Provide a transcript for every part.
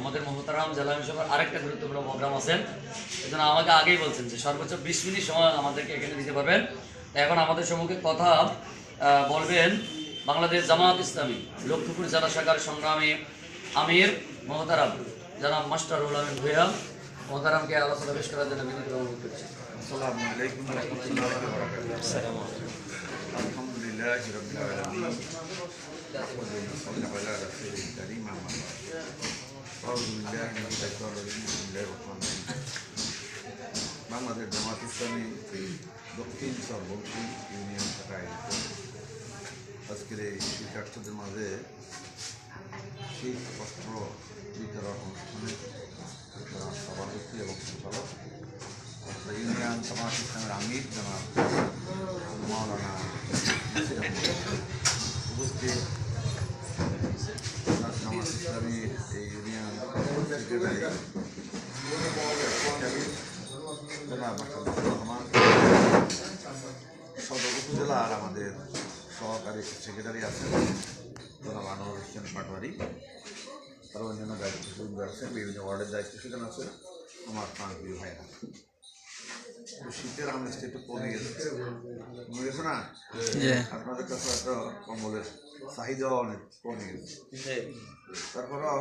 আমাদের মহতারাম জেলা মিশনের আরেকটা গুরুত্বপূর্ণ প্রোগ্রাম আছেন এজন্য আমাকে আগেই বলছেন যে সর্বোচ্চ বিশ মিনিট সময় আমাদেরকে এখানে দিতে পারবেন। এখন আমাদের সম্মুখে কথা বলবেন বাংলাদেশ জামাত ইসলামী লক্ষ্মীপুর জেলা শাখার সংগ্রামী আমির মহতারাম। জনাব মাস্টার আলমিন ভূয়া মহতারামকে আলোচনা বেশ করার জন্য বিনীত অনুরোধ করছি। আলহামদুলিল্লাহ وبركاته الحمد لله رب العالمين وصلى على رسول الكريم أما بعد أعوذ بالله من الشيطان الرجيم بسم الله الرحمن الرحيم বাংলাদেশ জামাত ইসলামী দক্ষিণ সর্বক্ষী ইউনিয়ন শাখা আয়োজিত আজকের এই শিক্ষার্থীদের মাঝে শীত বস্ত্র বিতরণ অনুষ্ঠানে আমাদের সহকারী সেক্রেটারি আছেন জনাব আনোয়ার হোসেন পাটোয়ারি। তারা অন্যান্য দায়িত্ব সুযোগ আছেন বিভিন্ন ওয়ার্ডের দায়িত্ব সুযোগ আছে আমার প্রান্তীয় ভাইরা তো শীতের আমেজটা একটু কমে গেছে। কমে গেছে না? আপনাদের কাছে একটা কম্বলের চাহিদাও অনেক কমে গেছে। তারপরেও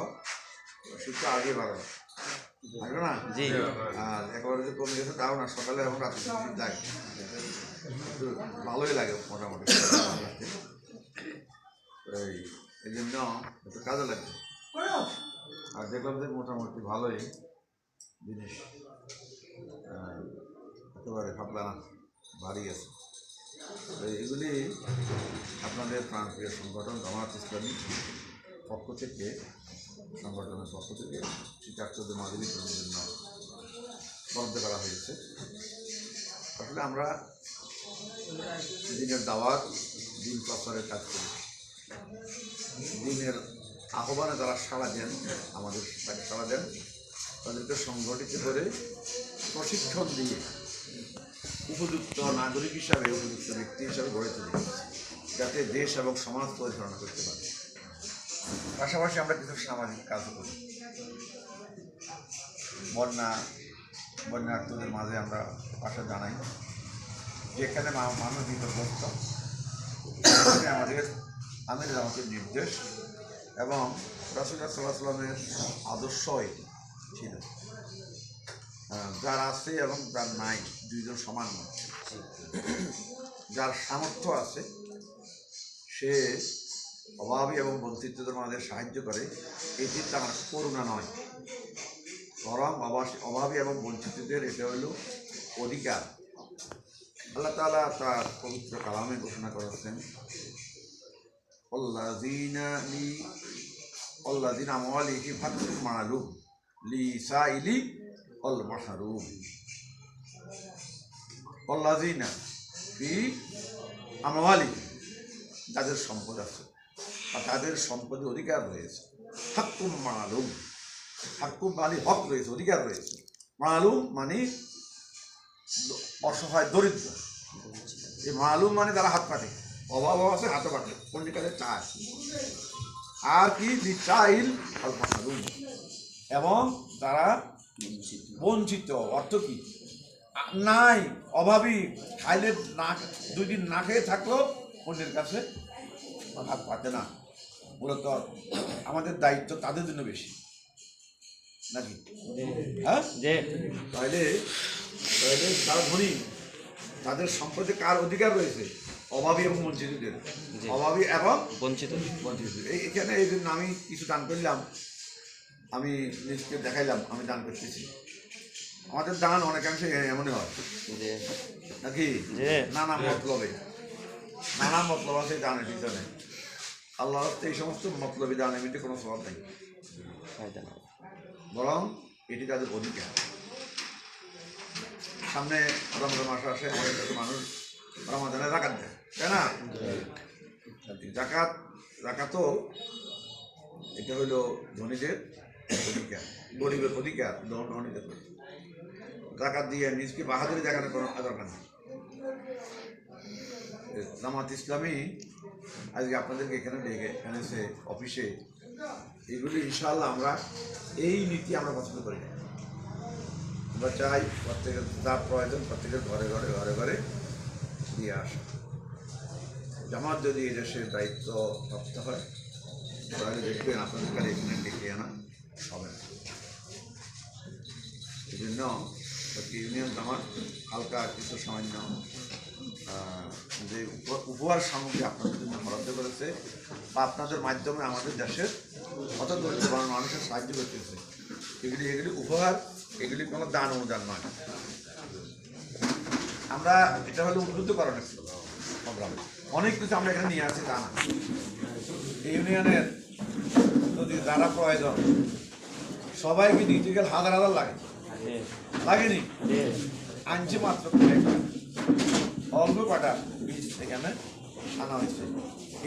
শীতটা আগে বাড়ানো। থাকবে না? জি। আর একেবারে যে কমে গেছে তাও না। সকালে এখন রাতে শীত লাগে একটু ভালোই লাগে মোটামুটি। এই এই জন্য একটু কাজে লাগে। আর দেখলাম যে মোটামুটি ভালোই জিনিস। একেবারে ভাবলা ভারী আছে। এগুলি আপনাদের প্রাণপ্রিয় সংগঠন জামাত ইসলামী পক্ষ থেকে সংগঠনের পক্ষ থেকে শিক্ষার্থীদের মাঝে বিতরণের জন্য বরাদ্দ করা হয়েছে। আসলে আমরা দিনের দাওয়াত, দিন প্রচারের কাজ করি। দিনের আহ্বানে যারা সাড়া দেন, আমাদের তাকে সাড়া দেন, তাদেরকে সংগঠিত করে প্রশিক্ষণ দিয়ে উপযুক্ত নাগরিক হিসাবে, উপযুক্ত ব্যক্তি হিসাবে গড়ে তুলি, যাতে দেশ এবং সমাজ পরিচালনা করতে পারে। পাশাপাশি আমরা কিছু সামাজিক কাজও করি। বন্যা বন্যার্থীদের মাঝে আমরা পাশে জানাই। যেখানে মানুষ বিপদগ্রস্ত, সেখানে আমাদের আমির আমাদের নির্দেশ এবং রাসুল্লাহ সাল্লাহ সাল্লামের আদর্শ ছিল। যার আছে এবং যার নাই, দুইজন সমান যার সামর্থ্য আছে, সে অভাবী এবং বঞ্চিতদের মাঝে সাহায্য করে এটি তার করুণা নয়। বরং অভাবী এবং বঞ্চিতদের এটা হলো অধিকার। আল্লাহ তালা তার পবিত্র কালামে ঘোষণা করেছেন, অল্লাযীনা লি, অল্লাযীনা আমওয়ালিহি ফাতুল মালুম, লি সাইলি অল মাহরুম অল্লাযীনা ফি আমওয়ালি যাদের সম্পদ আছে। বা তাদের সম্পদে অধিকার রয়েছে। হাক্কুম মালুম। হাক্কুম মানে হক রয়েছে, অধিকার রয়েছে। মালুম মানে অসহায়, দরিদ্র। এই মালুম মানে তারা হাত পাঠে অভাব আছে, হাতে পাঠে পণ্ডিকালে চায় আর কি? চাইল মালুম। এবং তারা বঞ্চিত। অর্থ কি? নাই। অভাবী। খাইলে না দুই দিন না খেয়ে থাকলেও অন্যের কাছে হাত পাতে না। মূলত আমাদের দায়িত্ব তাদের জন্য বেশি। নাকি? হ্যাঁ? তাহলে তাহলে যারা ধনী। তাদের সম্পদে কার অধিকার রয়েছে? অভাবী এবং বঞ্চিতদের। অভাবী এবং বঞ্চিত। বঞ্চিত। এই এখানে এই জন্য আমি কিছু দান করলাম আমি নিজকে দেখাইলাম আমি দান করতেছি। আমাদের দান অনেকাংশে এমনই হয়। নাকি। নানা মতলবে। নানা মতলব আছে দানের পিছনে আল্লাহ এই সমস্ত মতলবী দানের মধ্যে কোনো স্বভাব নেই। বরং এটি তাদের অধিকার। সামনে রমজান মাস আসে কিছু মানুষ রমাদানে জাকাত দেয় তাই না? জাকাত জাকাতও এটা হইল ধনীদের অধিকার গরিবের অধিকার ধন- ধনীদের জাকাত দিয়ে নিজকে বাহাদুরি দেখানোর কোনো দরকার নেই। জামাত ইসলামী আজকে আপনাদেরকে এখানে ডেকে এনেছে অফিসে, এগুলি ইনশাল্লাহ আমরা এই নীতি আমরা পছন্দ করি না। আমরা চাই প্রত্যেকের তার প্রয়োজন, প্রত্যেকের ঘরে ঘরে ঘরে ঘরে দিয়ে আসা। জামাত যদি এই দেশের দায়িত্ব প্রাপ্ত হয়, তাহলে দেখবেন আপনাদের আর এখানে ডেকে আনা হবে না। এই জন্য ইউনিয়ন জামাত হালকা কিছু সামান্য যে উপ- উপহার সামগ্রী আপনাদের জন্য বরাদ্দ করেছে বা আপনাদের মাধ্যমে আমাদের দেশের অত দরিদ্র মানুষের সাহায্য করতেছে। এগুলি এগুলি উপহার এগুলি কোনো দান অনুদান নয়। আমরা এটা হলো উদ্বুদ্ধকরণের প্রোগ্রাম। অনেক কিছু আমরা এখানে নিয়ে আসি তা না। এই ইউনিয়নের যদি যারা প্রয়োজন সবাইকে গেলে হাজার হাজার লাগে। লাগেনি? আনছে মাত্র। কয়েকটা অল্প কটা বীজ এখানে আনা হয়েছে।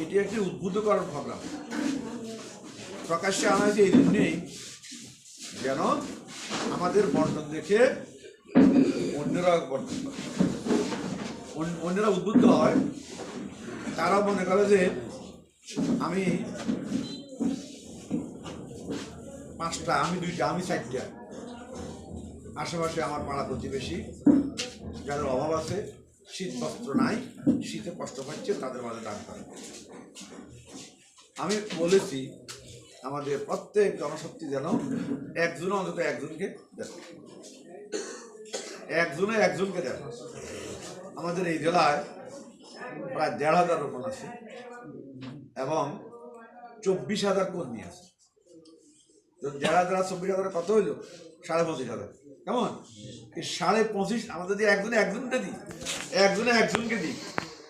এটি একটি উদ্বুদ্ধকরণ প্রোগ্রাম প্রকাশ্যে আনা হয়েছে এই জন্যেই যেন আমাদের বন্টন দেখে অন্যরা বন্টন অন্যরা উদ্বুদ্ধ হয়। তারা মনে করে যে আমি পাঁচটা, আমি দুইটা, আমি চারটা। আশেপাশে আমার পাড়া প্রতিবেশী, যাদের অভাব আছে শীত বস্ত্র নাই, শীতে কষ্ট পাচ্ছে, তাদের মাঝে করে। আমি বলেছি, আমাদের প্রত্যেক জনশক্তি যেন একজন অন্তত একজনকে দেন একজনে একজনকে দেন আমাদের এই জেলায় প্রায় দেড় হাজার রোপণ আছে এবং চব্বিশ হাজার কর্মী আছে। দেড় হাজার চব্বিশ হাজার কত হইল? সাড়ে পঁচিশ হাজার। কেমন? এই সাড়ে পঁচিশ আমরা যদি একজনে একজনকে দিই। একজনে একজনকে দিই।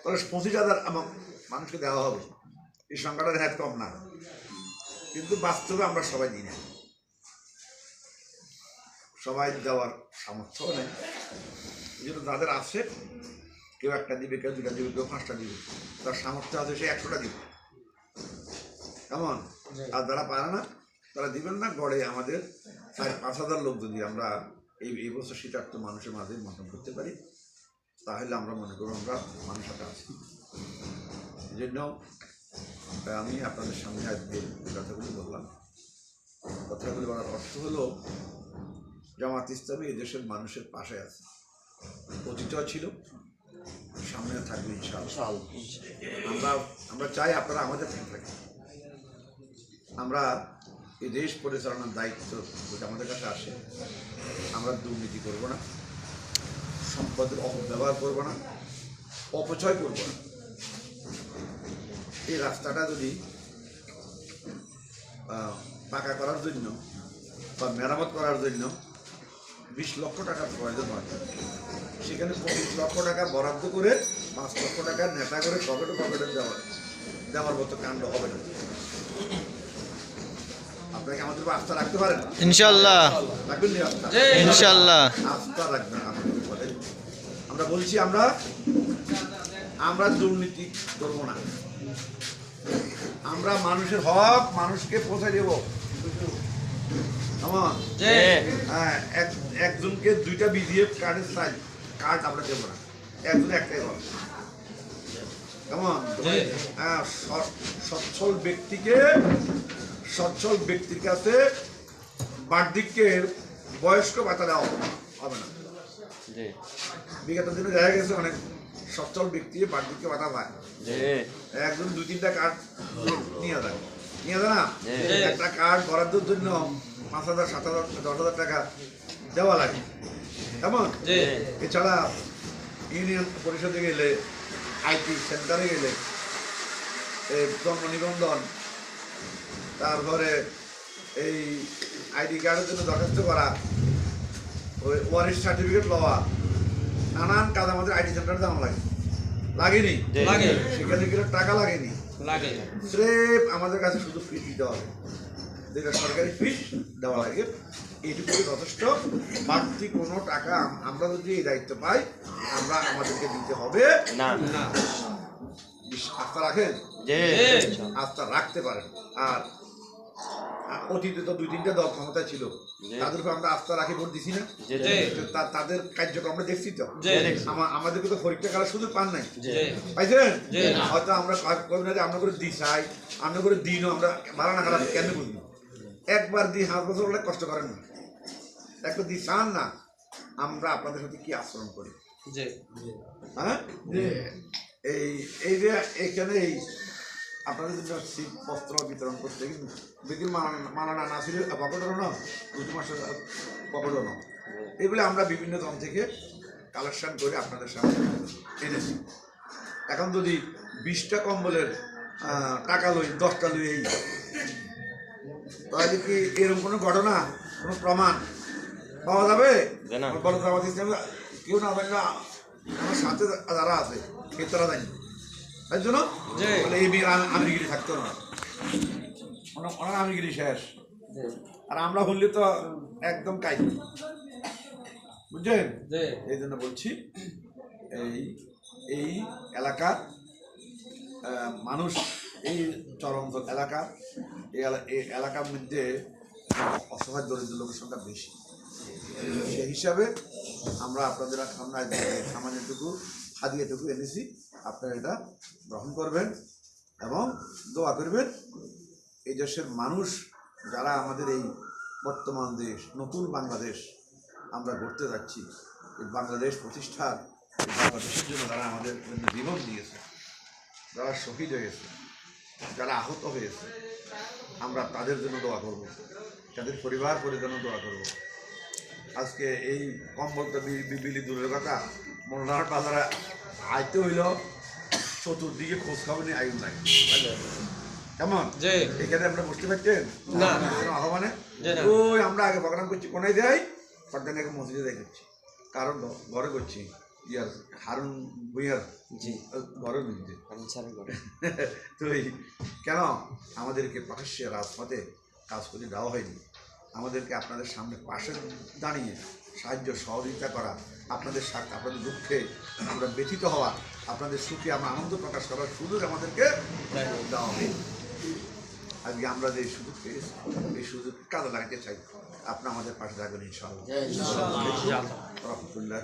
তাহলে পঁচিশ হাজার আমার মানুষকে দেওয়া হবে। এই সংখ্যাটা দেখা কম না। কিন্তু বাস্তবে আমরা সবাই দিই না। সবাই দেওয়ার সামর্থ্য নেই। এই জন্য যাদের আছে কেউ একটা দিবে কেউ দুটা দিবে কেউ পাঁচটা দিবে। তার সামর্থ্য আছে সে একশোটা দিবে। কেমন? আর যারা পারে না তারা দিবেন না। গড়ে আমাদের প্রায় পাঁচ হাজার লোক যদি আমরা এই এই বছর শীতার্থ মানুষের মাঝে মতন করতে পারি। তাহলে আমরা মনে করব আমরা মানুষ হাতে আছি। এই জন্য আমি আপনাদের সামনে আজকে কথাগুলি বললাম। কথাগুলি বলার অর্থ হলো জামাত ইসলামী দেশের মানুষের পাশে আছে। অতীতও ছিল সামনে থাকবে ইনশাআল্লাহ। আমরা আমরা চাই আপনারা আমাদের থাকেন। আমরা এই দেশ পরিচালনার দায়িত্ব যদি আমাদের কাছে আসে, আমরা দুর্নীতি করব না, সম্পদের অপব্যবহার করব না, অপচয় করব না। এই রাস্তাটা যদি পাকা করার জন্য বা মেরামত করার জন্য বিশ লক্ষ টাকার প্রয়োজন হয়। সেখানে পঁচিশ লক্ষ টাকা বরাদ্দ করে, পাঁচ লক্ষ টাকা নেতা করে পকেটে পকেটে দেওয়া, দেওয়ার মতো কাণ্ড হবে না। আপনাকে আমাদের উপর আস্থা রাখতে পারেন? ইনশাল্লাহ। রাখবেন ইনশাল্লাহ। আস্থা রাখবেন আমাদের উপরে আমরা বলছি আমরা আমরা দুর্নীতি করব না। আমরা মানুষের হক মানুষকে পৌঁছে দেব। হ্যাঁ একজনকে দুইটা বিজিএফ কার্ডের সাইজ কার্ড আমরা দেবো না। একজন একটাই হবে। কেমন হ্যাঁ সচ্ছল ব্যক্তিকে সচ্ছল ব্যক্তির কাছে বার্ধক্যের বয়স্ক ভাতা দেওয়া হবে না। বিগত দিনে দেখা গেছে অনেক সচ্ছল ব্যক্তি বার্ধক্য ভাতা পায়। একজন দুই তিনটা কার্ড নিয়ে যায়। নিয়ে যায় না? একটা কার্ড বরাদ্দের জন্য পাঁচ হাজার সাত হাজার দশ হাজার টাকা দেওয়া লাগে। কেমন? এছাড়া ইউনিয়ন পরিষদে গেলে আইটি সেন্টারে গেলে জন্ম নিবন্ধন তারপরে এই আইডি কার্ডের জন্য দরখাস্ত করা ওই ওয়ারিশ সার্টিফিকেট লওয়া নানান কাজ আমাদের আইটি সেন্টারে দাম লাগে। লাগেনি? লাগে। সেখানে গেলে টাকা লাগেনি। লাগে। স্রেফ আমাদের কাছে শুধু ফিস দিতে হবে। যেটা সরকারি ফিস দেওয়া লাগে এইটুকু যথেষ্ট। বাড়তি কোনো টাকা আমরা যদি এই দায়িত্ব পাই আমরা আমাদেরকে দিতে হবে। না। আস্থা রাখেন? আস্থা রাখতে পারেন। আর অতীতে তো দুই তিনটা দল ক্ষমতা ছিল। তাদের উপর আমরা আস্থা রাখি ভোট দিছি না। তাদের কার্যক্রম আমরা দেখছি তো। আমাদেরকে তো পরীক্ষা করার সুযোগ পান নাই। পাইছেন? হয়তো আমরা কই না যে আমরা করে চাই আমরা করে না আমরা ভালো না খারাপ কেন বুঝব একবার দিয়ে হাত বছর হলে কষ্ট করেন না। একবার দিয়ে চান না আমরা আপনাদের সাথে কি আচরণ করি? হ্যাঁ? এই এই যে এখানে এই আপনাদের জন্য শীত বস্ত্র বিতরণ করতে কিন্তু বিক্রি মালানা না ছিল পকেটও না দুটি মাসের পকেটও না। এগুলো আমরা বিভিন্ন জন থেকে কালেকশন করে আপনাদের সামনে এনেছি। এখন যদি বিশটা কম্বলের টাকা লই দশটা লই এই তাহলে কি এরকম কোনো ঘটনা কোনো প্রমাণ পাওয়া যাবে? কেউ না জানলে আমার সাথে যারা আছে কে তারা জানি। তাই জন্য। বলে এই আম- আমিরগিরি থাকতো না। ওনার আমিরগিরি শেষ। আর আমরা হলে তো একদম কাই। বুঝছেন? এই জন্য বলছি এই এই এলাকার মানুষ এই চরমজল এলাকা এই এলা- এই এলাকার মধ্যে অসহায় দরিদ্র লোকের সংখ্যা বেশি। সেই হিসাবে আমরা আপনাদের আমরা সামান্যটুকু হাদিয়েটুকু এনেছি। আপনারা এটা গ্রহণ করবেন এবং দোয়া করবেন। এই দেশের মানুষ যারা আমাদের এই বর্তমান দেশ, নতুন বাংলাদেশ আমরা গড়তে যাচ্ছি, এই বাংলাদেশ প্রতিষ্ঠার বাংলাদেশের জন্য যারা আমাদের জন্য জীবন দিয়েছে, যারা শহীদ হয়েছে, যারা আহত হয়েছে, আমরা তাদের জন্য দোয়া করব, তাদের পরিবার করে পরিজন্য দোয়া করব। আজকে এই কম্বলটা বি- বি- বিলি দূরের কথা মোল্লার বাজারে আইতে হইল চতুর্দিকে খোঁজ খবর নিয়ে আয়ুন নাই। কেমন? এখানে আমরা বসতে পারতেন না। আহ্বানে? ওই আমরা আগে প্রোগ্রাম করছি কোনায় দেয় পর্দানে আগে মসজিদে করছি। কারণ ঘরে করছি। ইয়ার হারুন ভুইয়ার জি। ঘরে ছাড়া করে তো এই কেন? আমাদেরকে প্রকাশ্যে রাজপথে কাজ করে দেওয়া হয়নি। আমাদেরকে আপনাদের সামনে পাশে দাঁড়িয়ে সাহায্য সহযোগিতা করা আপনাদের সাথে আপনাদের দুঃখে আমরা ব্যথিত হওয়া আপনাদের সুখে আমরা আনন্দ প্রকাশ করার সুযোগ আমাদেরকে দেওয়া হবে। আজকে আমরা যে সুযোগ পেয়েছি এই সুযোগ কাজে লাগাতে চাই। আপনার আমাদের পাশে থাকবেন ইনশাআল্লাহ। রহমতুল্লাহ